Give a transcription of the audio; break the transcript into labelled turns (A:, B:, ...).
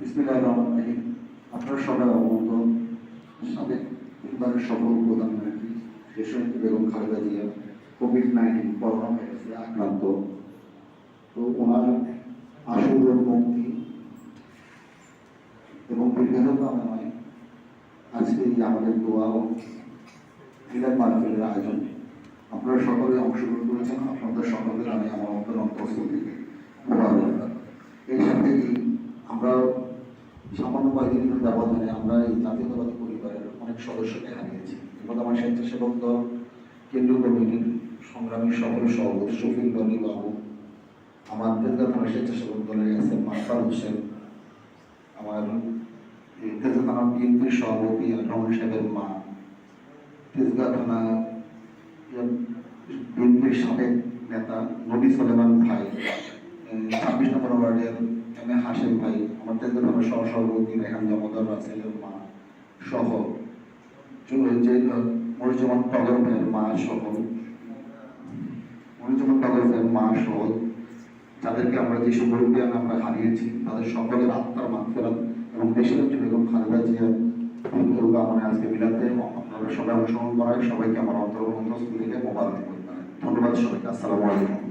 A: বিসমিল্লাহ রহমান রহিম। আপনারা সবাই অবগত। সাবেক তিনবারের সফল প্রধানমন্ত্রী Begum Khaleda COVID nineteen corona আক্রান্ত। তো ওনার আশুর মুক্তি এবং দীর্ঘায়ু কামনায় আজকে এই আমাদের দোয়া ও মিলাদ মাহফিলের আয়োজন আপনারা সকলে অংশগ্রহণ করেছেন। আপনাদের সকলকে আমি আমার অন্তর অন্তঃস্থল থেকে এর সাথে আমরা সামান্য কয়েকদিনের ব্যবধানে আমরা এই জাতীয়তাবাদী পরিবারের অনেক সদস্যকে হারিয়েছি। এবং আমার স্বেচ্ছাসেবক দল, কেন্দ্রীয় কমিটির সংগ্রামী সকল সভাপতি শফিক গনি বাবু, আমার তেজগা থানা স্বেচ্ছাসেবক দলের এস মাস্টার হোসেন, আমার তেজগা থানা বিএনপির সভাপতি রমন সাহেবের মা তেজগা থানা বিএনপির সাবেক নেতা নবী সলেমান ভাই ছাব্বিশ নম্বর ওয়ার্ডের এম এ হাসেম ভাই থানার সহসভাপতি রেহান জমদার রাসেলের মা সহ যে- যে মরিজমান টগর মা সহ মরিজমান টগর মা সহ যাদেরকে আমরা যে সুবর্গিয়ান আমরা হারিয়েছি, তাদের সকলের আত্মার মাগফিরাত এবং দেশের বেগম খালেদা জিয়া কামনে আজকে মিলাতে আপনারা সবাই অংশগ্রহণ করায় সবাইকে আমার অন্তর্গত থেকে মোবারক ধন্যবাদ সবাইকে। আসসালামু আলাইকুম।